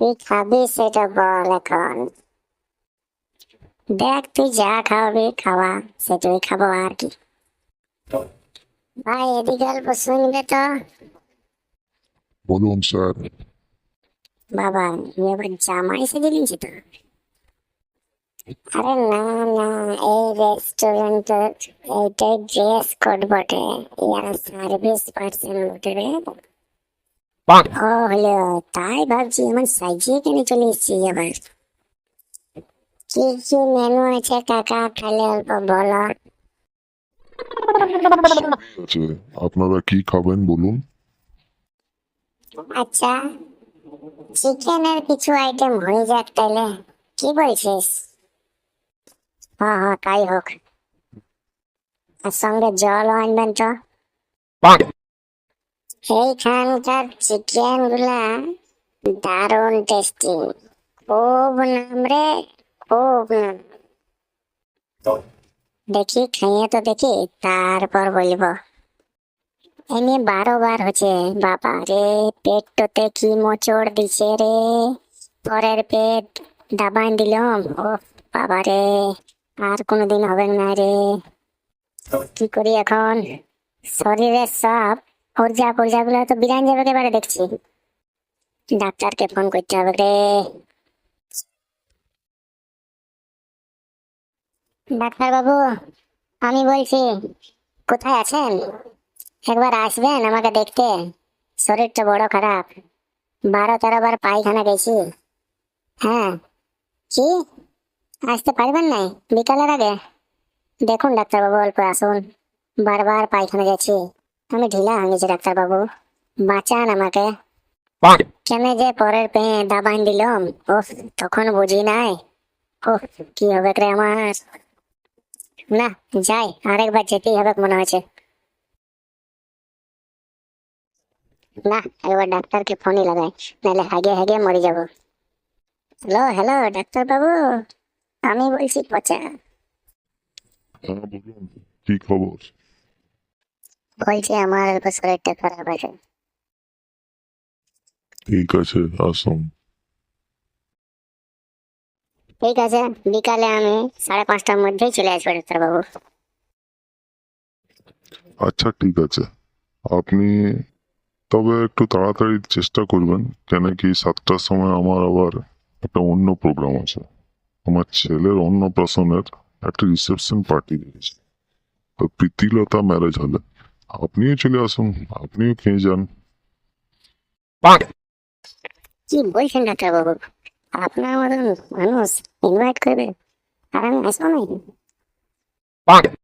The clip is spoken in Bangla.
কি খাবি সেটা বল এখন। দেখ তুই যা খাওয়াবি খাওয়া সেটাই খাব আর কি। ভাই এদিকে অল্প শুনবে তো? বলুন স্যার। বাবা এবার জামাই সেজে দিয়েছি তো? আরে না না এই রেস্টুরেন্টের এইটাই ড্রেস কোড বটে। ইয়ার সার্ভিস পার্সন বটে রে। ও হলো তাই ভাবছি এমন সাজিয়ে কেন চলে এসেছি এবার কি কি মেনু আছে কাকা খালি অল্প বলো। আছে আপনারা কি খাবেন বলুন? আচ্ছা চিকেনের কিছু আইটেম হয়ে যাক তাহলে কি বলছিস? হ্যাঁ হ্যাঁ তাই হোক। আর সঙ্গে জলও আনবেন তো। এইখানকার চিকেনগুলা দারুণ টেস্টি খুব নাম রে, খুব নাম। দেখি, খাইয়ে তো দেখি, তারপর বলব। এমনি বারো বার হচ্ছে, বাবা রে, পেটটোতে কি মোচড় দিছে রে। পরের পেট দাবান দিলাম ও বাবা রে, আর কোনোদিন হবে না রে। কি করি এখন? শরীরের সব ঊর্জা পূর্জা গুলো তো বিরান যাবে একেবারে দেখছি। ডাক্তারকে ফোন করতে হবে রে। ডাক্তার বাবু আমি বলছি, কোথায় আছেন? একবার আসবেন আমাকে দেখতে। শরীরটা বড় খারাপ। বারো তেরো বার পায়খানা গেছি। হ্যাঁ। কি? আসতে পারবেন নাই? বিকালের আগে? দেখুন ডাক্তারবাবু, অল্প আসুন। বারবার পায়খানা গেছি। আমি ঢিলা গেছি ডাক্তারবাবু। বাঁচান আমাকে। কেন যে পরের পেয়ে দাবান দিলাম? ও তখন বুঝি নাই। ও কি হবে রে আমার? না যাই আরেকবার যেতেই হবে মনে হচ্ছে না একবার ডাক্তারকে ফোনই লাগাই নাহলে হাগে হাগে মরে যাব। হ্যালো হ্যালো ডাক্তার বাবু আমি বলছি পচা। হ্যাঁ বলুন কি খবর? বলছি আমার অল্প শরীরটা খারাপ আছে। ঠিক আছে আসুন। ঠিক আছে বিকালে আমি সাড়ে পাঁচটার মধ্যেই চলে আসব ডাক্তার বাবু আচ্ছা ঠিক আছে। আপনি তবে একটু তাড়াতাড়ি চেষ্টা করবেন কেন কি সাতটার সময় আমার আবার একটা অন্য প্রোগ্রাম আছে। আমার ছেলের অন্নপ্রাশনের একটা রিসেপশন পার্টি দিয়েছে তো প্রীতিলতা ম্যারেজ হলে। আপনিও চলে আসুন আপনিও খেয়ে যান। কি বলছেন ডাক্তার বাবু? আপনার মতন মানুষ ইনভাইট করবে। আর আমি আসব না।